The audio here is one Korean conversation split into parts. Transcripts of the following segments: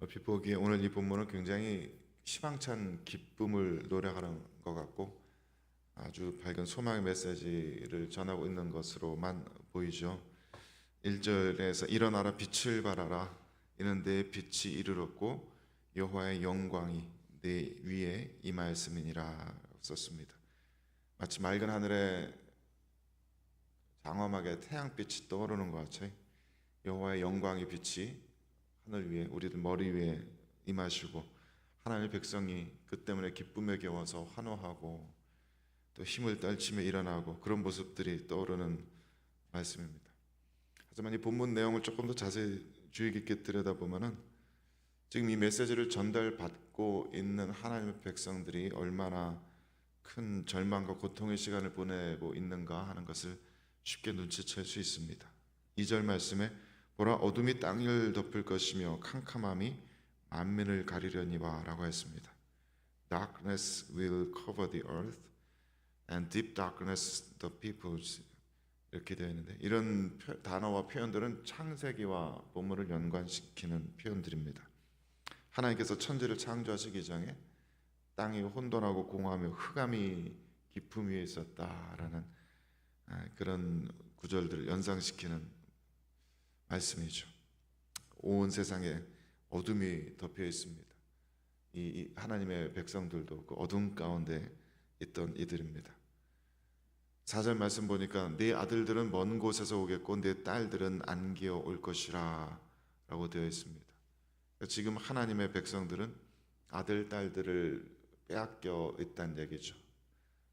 얼핏 보기에 오늘 이 본문은 굉장히 희망찬 기쁨을 노래하는 것 같고 아주 밝은 소망의 메시지를 전하고 있는 것으로만 보이죠. 1절에서 일어나라 빛을 발하라 이는 내 빛이 이르렀고 여호와의 영광이 내 위에 임하였음이니라 썼습니다. 마치 맑은 하늘에 장엄하게 태양빛이 떠오르는 것 같이 여호와의 영광의 빛이 하늘 위에 우리들 머리 위에 임하시고 하나님의 백성이 그 때문에 기쁨에 겨워서 환호하고 또 힘을 떨치며 일어나고 그런 모습들이 떠오르는 말씀입니다. 하지만 이 본문 내용을 조금 더 자세히 주의 깊게 들여다보면은 지금 이 메시지를 전달받고 있는 하나님의 백성들이 얼마나 큰 절망과 고통의 시간을 보내고 있는가 하는 것을 쉽게 눈치챌 수 있습니다. 2절 말씀에 보라 어둠이 땅을 덮을 것이며 캄캄함이 만민을 가리려니와라고 했습니다. Darkness will cover the earth and deep darkness the peoples 이렇게 되어 있는데 이런 표- 단어와 표현들은 창세기와 본문을 연관시키는 표현들입니다. 하나님께서 천지를 창조하시기 전에 땅이 혼돈하고 공허하며 흑암이 깊음 위에 있었다라는 아, 그런 구절들을 연상시키는 말씀이죠. 온 세상에 어둠이 덮여 있습니다. 이, 이 하나님의 백성들도 그 어둠 가운데 있던 이들입니다. 사절 말씀 보니까 네 아들들은 먼 곳에서 오겠고 네 딸들은 안기어 올 것이라 라고 되어 있습니다. 지금 하나님의 백성들은 아들 딸들을 빼앗겨 있다는 얘기죠.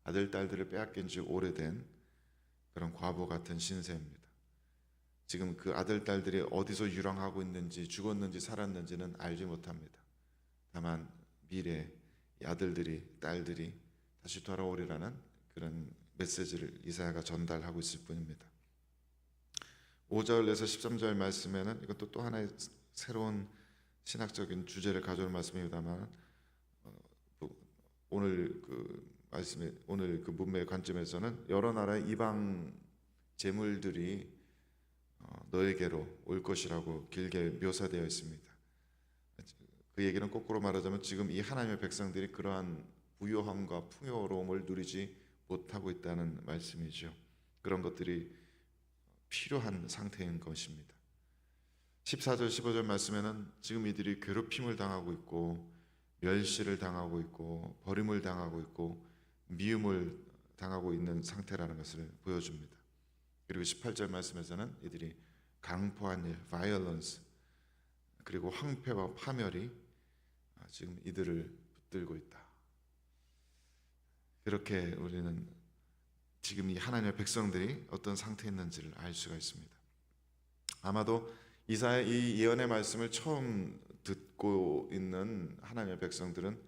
아들 딸들을 빼앗긴 지 오래된 그런 과부 같은 신세입니다. 지금 그 아들 딸들이 어디서 유랑하고 있는지 죽었는지 살았는지는 알지 못합니다. 다만 미래 이 아들들이 딸들이 다시 돌아오리라는 그런 메시지를 이사야가 전달하고 있을 뿐입니다. 5절에서 13절 말씀에는 이것도 또 하나의 새로운 신학적인 주제를 가져온 말씀입니다만 어, 뭐, 오늘 그 말씀에 오늘 그 문맥의 관점에서는 여러 나라의 이방 재물들이 어, 너에게로 올 것이라고 길게 묘사되어 있습니다. 그 얘기는 거꾸로 말하자면 지금 이 하나님의 백성들이 그러한 부요함과 풍요로움을 누리지 못하고 있다는 말씀이죠. 그런 것들이 필요한 상태인 것입니다. 14절 15절 말씀에는 지금 이들이 괴롭힘을 당하고 있고 멸시를 당하고 있고 버림을 당하고 있고 미움을 당하고 있는 상태라는 것을 보여줍니다. 그리고 18절 말씀에서는 이들이 강포한 일, violence 그리고 황폐와 파멸이 아, 지금 이들을 붙들고 있다. 그렇게 우리는 지금 이 하나님의 백성들이 어떤 상태에 있는지를 알 수가 있습니다. 아마도 이사의 이 예언의 말씀을 처음 듣고 있는 하나님의 백성들은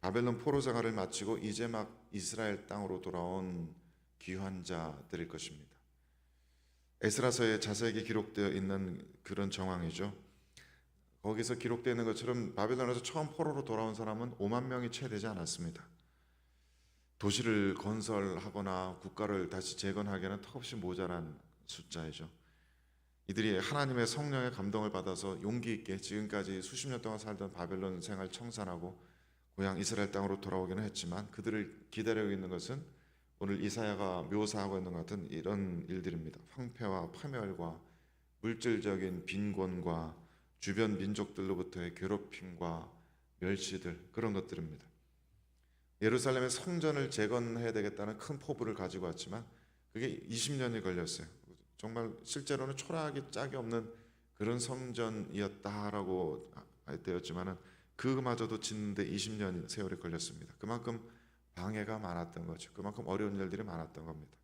바벨론 포로 생활을 마치고 이제 막 이스라엘 땅으로 돌아온 귀환 자들일 것입니다. 에스라서에 자세하게 기록되어 있는 그런 정황이죠. 거기서 기록되어 있는 것처럼 바벨론에서 처음 포로로 돌아온 사람은 5만 명이 채 되지 않았습니다. 도시를 건설하거나 국가를 다시 재건하기에는 턱없이 모자란 숫자이죠. 이들이 하나님의 성령의 감동을 받아서 용기 있게 지금까지 수십 년 동안 살던 바벨론 생활 청산하고 고향 이스라엘 땅으로 돌아오기는 했지만 그들을 기다리고 있는 것은 오늘 이사야가 묘사하고 있는 것 같은 이런 일들입니다. 황폐와 파멸과 물질적인 빈곤과 주변 민족들로부터의 괴롭힘과 멸시들 그런 것들입니다. 예루살렘의 성전을 재건해야 되겠다는 큰 포부를 가지고 왔지만 그게 20년이 걸렸어요. 정말 실제로는 초라하기 짝이 없는 그런 성전이었다라고 되었지만은 그마저도 짓는데 20년 세월이 걸렸습니다. 그만큼 방해가 많았던 거죠. 그만큼 어려운 일들이 많았던 겁니다.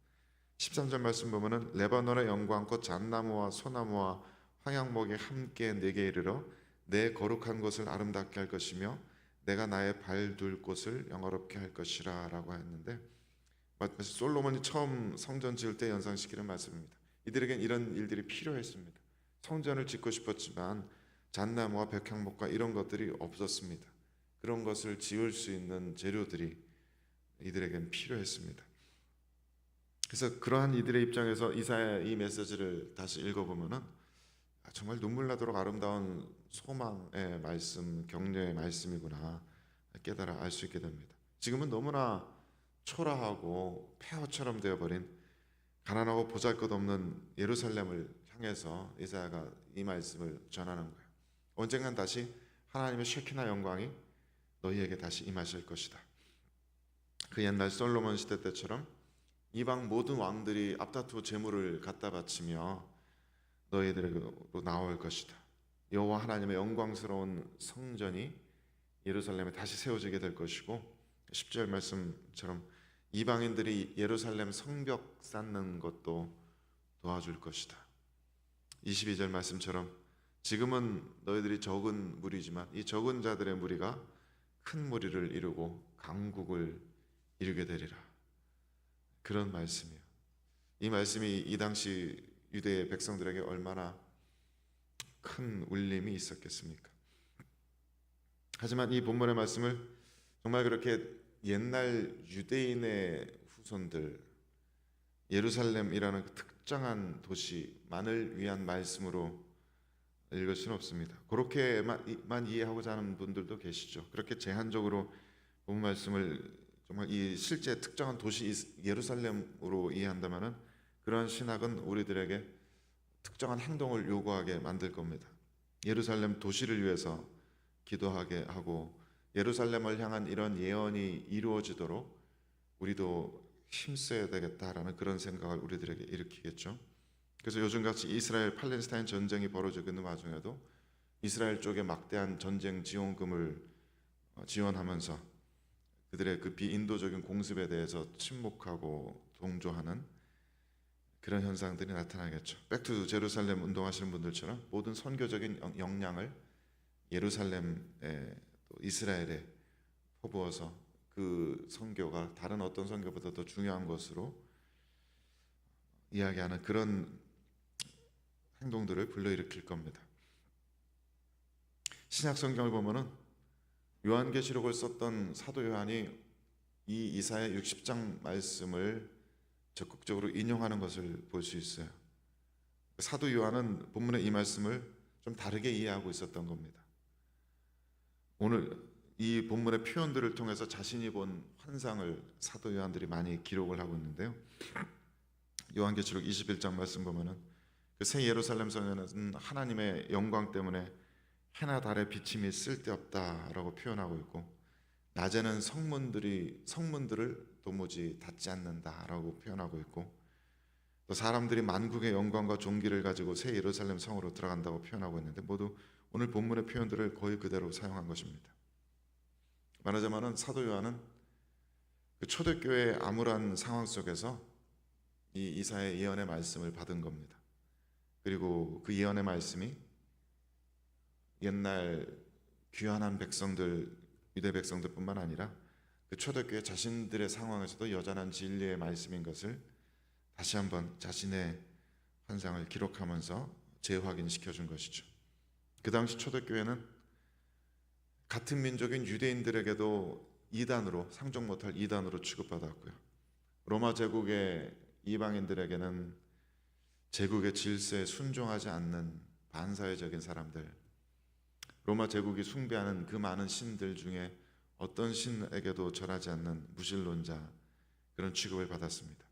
13절 말씀 보면은 레바논의 영광꽃 잣나무와 소나무와 황양목이 함께 내게 이르러 내 거룩한 곳을 아름답게 할 것이며 내가 나의 발 둘 곳을 영화롭게 할 것이라라고 했는데 마치 솔로몬이 처음 성전 지을 때 연상시키는 말씀입니다. 이들에겐 이런 일들이 필요했습니다. 성전을 짓고 싶었지만 잣나무와 백향목과 이런 것들이 없었습니다. 그런 것을 지을 수 있는 재료들이 이들에겐 필요했습니다. 그래서 그러한 이들의 입장에서 이사야 이 메시지를 다시 읽어보면은 정말 눈물 나도록 아름다운 소망의 말씀, 격려의 말씀이구나 깨달아 알 수 있게 됩니다. 지금은 너무나 초라하고 폐허처럼 되어버린 가난하고 보잘것없는 예루살렘을 향해서 이사야가 이 말씀을 전하는 거예요. 언젠간 다시 하나님의 쉐키나 영광이 너희에게 다시 임하실 것이다. 그 옛날 솔로몬 시대 때처럼 이방 모든 왕들이 앞다투어 재물을 갖다 바치며 너희들에게로 나올 것이다. 여호와 하나님의 영광스러운 성전이 예루살렘에 다시 세워지게 될 것이고 10절 말씀처럼 이방인들이 예루살렘 성벽 쌓는 것도 도와줄 것이다. 22절 말씀처럼 지금은 너희들이 적은 무리지만 이 적은 자들의 무리가 큰 무리를 이루고 강국을 이루게 되리라. 그런 말씀이에요. 이 말씀이 이 당시 유대 백성들에게 얼마나 큰 울림이 있었겠습니까? 하지만 이 본문의 말씀을 정말 그렇게 옛날 유대인의 후손들 예루살렘이라는 그 특정한 도시만을 위한 말씀으로 읽을 수는 없습니다. 그렇게만 이해하고자 하는 분들도 계시죠. 그렇게 제한적으로 본 말씀을 정말 이 실제 특정한 도시 예루살렘으로 이해한다면은 그러한 신학은 우리들에게 특정한 행동을 요구하게 만들 겁니다. 예루살렘 도시를 위해서 기도하게 하고 예루살렘을 향한 이런 예언이 이루어지도록 우리도 힘써야 되겠다라는 그런 생각을 우리들에게 일으키겠죠. 그래서 요즘같이 이스라엘 팔레스타인 전쟁이 벌어지고 있는 와중에도 이스라엘 쪽에 막대한 전쟁 지원금을 어, 지원하면서 그들의 그 비인도적인 공습에 대해서 침묵하고 동조하는 그런 현상들이 나타나겠죠. 백투 제루살렘 운동하시는 분들처럼 모든 선교적인 영- 역량을 예루살렘에 또 이스라엘에 퍼부어서 그 선교가 다른 어떤 선교보다 더 중요한 것으로 이야기하는 그런 행동들을 불러일으킬 겁니다. 신약 성경을 보면은 요한계시록을 썼던 사도 요한이 이 이사야 60장 말씀을 적극적으로 인용하는 것을 볼 수 있어요. 사도 요한은 본문의 이 말씀을 좀 다르게 이해하고 있었던 겁니다. 오늘 이 본문의 표현들을 통해서 자신이 본 환상을 사도 요한들이 많이 기록을 하고 있는데요. 요한계시록 21장 말씀 보면은 그 새 예루살렘 성에는 하나님의 영광 때문에 해나 달의 비침이 쓸데없다라고 표현하고 있고 낮에는 성문들이 성문들을 도무지 닫지 않는다라고 표현하고 있고 또 사람들이 만국의 영광과 존귀를 가지고 새 예루살렘 성으로 들어간다고 표현하고 있는데 모두 오늘 본문의 표현들을 거의 그대로 사용한 것입니다. 말하자면은 사도 요한은 그 초대교회의 암울한 상황 속에서 이 이사의 예언의 말씀을 받은 겁니다. 그리고 그 예언의 말씀이 옛날 귀환한 백성들 유대 백성들뿐만 아니라 그 초대교회 자신들의 상황에서도 여전한 진리의 말씀인 것을 다시 한번 자신의 환상을 기록하면서 재확인시켜 준 것이죠. 그 당시 초대교회는 같은 민족인 유대인들에게도 이단으로 상종 못할 이단으로 취급받았고요. 로마 제국의 이방인들에게는 제국의 질서에 순종하지 않는 반사회적인 사람들, 로마 제국이 숭배하는 그 많은 신들 중에 어떤 신에게도 절하지 않는 무신론자 그런 취급을 받았습니다.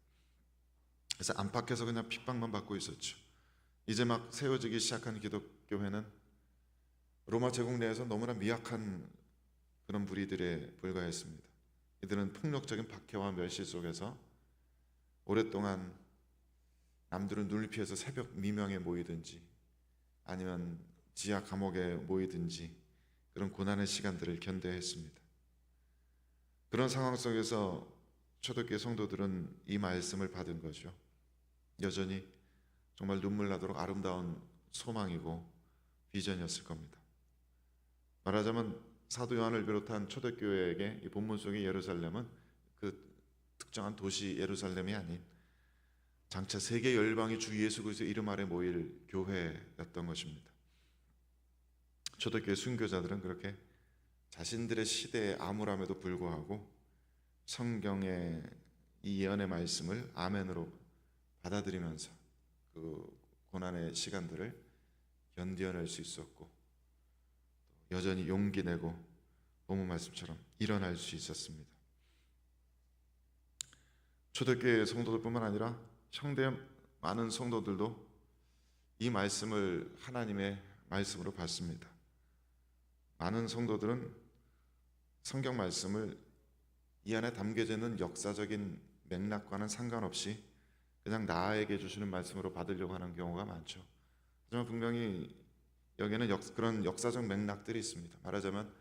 그래서 안팎에서 그냥 핍박만 받고 있었죠. 이제 막 세워지기 시작한 기독교회는 로마 제국 내에서 너무나 미약한 그런 무리들에 불과했습니다. 이들은 폭력적인 박해와 멸시 속에서 오랫동안 남들은 눈을 피해서 새벽 미명에 모이든지 아니면 지하 감옥에 모이든지 그런 고난의 시간들을 견뎌야 했습니다. 그런 상황 속에서 초대교회 성도들은 이 말씀을 받은 거죠. 여전히 정말 눈물 나도록 아름다운 소망이고 비전이었을 겁니다. 말하자면 사도 요한을 비롯한 초대교회에게 이 본문 속의 예루살렘은 그 특정한 도시 예루살렘이 아닌 장차 세계 열방이 주 예수 그리스도의 이름 아래 모일 교회였던 것입니다. 초대교회 순교자들은 그렇게 자신들의 시대의 암울함에도 불구하고 성경의 이 예언의 말씀을 아멘으로 받아들이면서 그 고난의 시간들을 견뎌낼 수 있었고 또 여전히 용기 내고 본문 말씀처럼 일어날 수 있었습니다. 초대교회 성도들뿐만 아니라 형대 많은 성도들도 이 말씀을 하나님의 말씀으로 받습니다. 많은 성도들은 성경 말씀을 이 안에 담겨져 있는 역사적인 맥락과는 상관없이 그냥 나에게 주시는 말씀으로 받으려고 하는 경우가 많죠. 하지만 분명히 여기에는 역, 그런 역사적 맥락들이 있습니다. 말하자면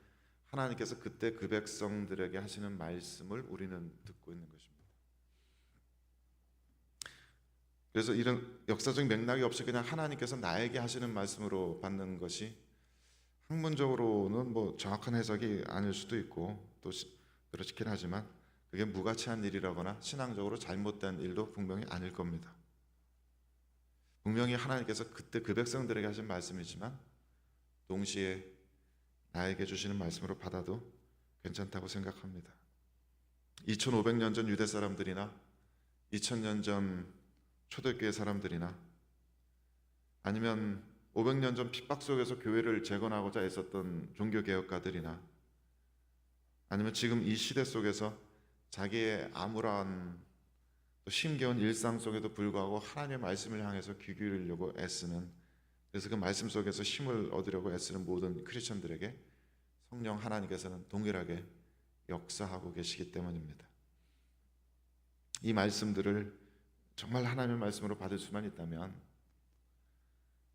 하나님께서 그때 그 백성들에게 하시는 말씀을 우리는 듣고 있는 것입니다. 그래서 이런 역사적 맥락이 없이 그냥 하나님께서 나에게 하시는 말씀으로 받는 것이 학문적으로는 뭐 정확한 해석이 아닐 수도 있고 또 시- 그렇긴 하지만 그게 무가치한 일이라거나 신앙적으로 잘못된 일도 분명히 아닐 겁니다. 분명히 하나님께서 그때 그 백성들에게 하신 말씀이지만 동시에 나에게 주시는 말씀으로 받아도 괜찮다고 생각합니다. 2500년 전 유대 사람들이나 2000년 전 초대교회 사람들이나 아니면 500년 전 핍박 속에서 교회를 재건하고자 애썼던 종교 개혁가들이나 아니면 지금 이 시대 속에서 자기의 암울한 또 힘겨운 일상 속에도 불구하고 하나님의 말씀을 향해서 귀 기울이려고 애쓰는 그래서 그 말씀 속에서 힘을 얻으려고 애쓰는 모든 크리스천들에게 성령 하나님께서는 동일하게 역사하고 계시기 때문입니다. 이 말씀들을 정말 하나님의 말씀으로 받을 수만 있다면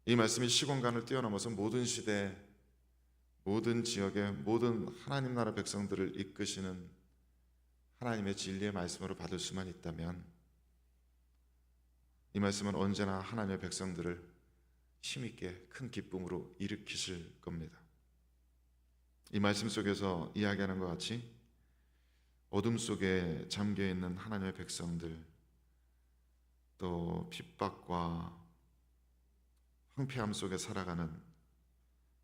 이 말씀이 시공간을 뛰어넘어서 모든 시대 모든 지역의 모든 하나님 나라 백성들을 이끄시는 하나님의 진리의 말씀으로 받을 수만 있다면 이 말씀은 언제나 하나님의 백성들을 힘있게 큰 기쁨으로 일으키실 겁니다. 이 말씀 속에서 이야기하는 것 같이 어둠 속에 잠겨 있는 하나님의 백성들 또 핍박과 황폐함 속에 살아가는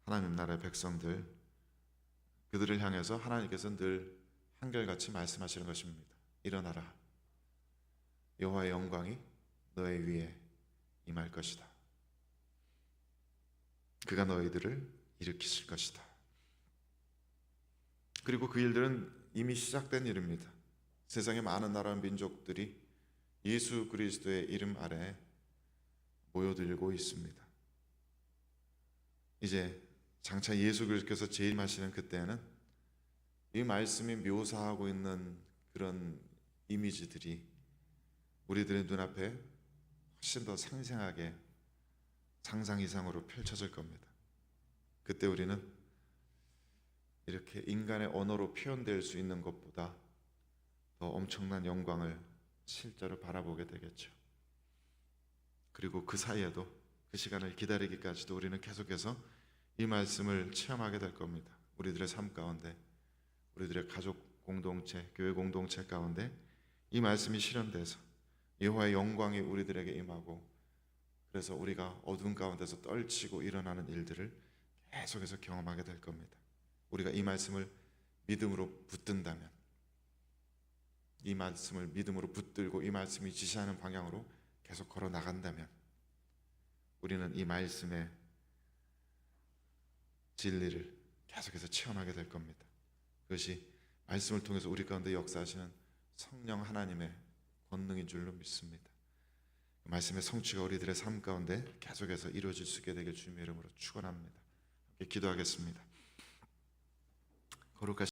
하나님 나라의 백성들 그들을 향해서 하나님께서 늘 한결같이 말씀하시는 것입니다. 일어나라. 여호와의 영광이 너의 위에 임할 것이다. 그가 너희들을 일으키실 것이다. 그리고 그 일들은 이미 시작된 일입니다. 세상의 많은 나라 민족들이 예수 그리스도의 이름 아래 모여들고 있습니다. 이제 장차 예수 그리스도께서 재림하시는 그때는 이 말씀이 묘사하고 있는 그런 이미지들이 우리들의 눈앞에 훨씬 더 생생하게 상상 이상으로 펼쳐질 겁니다. 그때 우리는 이렇게 인간의 언어로 표현될 수 있는 것보다 더 엄청난 영광을 실제로 바라보게 되겠죠. 그리고 그 사이에도 그 시간을 기다리기까지도 우리는 계속해서 이 말씀을 체험하게 될 겁니다. 우리들의 삶 가운데, 우리들의 가족 공동체, 교회 공동체 가운데 이 말씀이 실현돼서 여호와의 영광이 우리들에게 임하고 그래서 우리가 어두운 가운데서 떨치고 일어나는 일들을 계속해서 경험하게 될 겁니다. 우리가 이 말씀을 믿음으로 붙든다면 이 말씀을 믿음으로 붙들고 이 말씀이 지시하는 방향으로 계속 걸어 나간다면 우리는 이 말씀의 진리를 계속해서 체험하게 될 겁니다. 그것이 말씀을 통해서 우리 가운데 역사하시는 성령 하나님의 권능인 줄로 믿습니다. 그 말씀의 성취가 우리들의 삶 가운데 계속해서 이루어질 수 있게 되길 주님의 이름으로 축원합니다. 기도하겠습니다. 거룩하신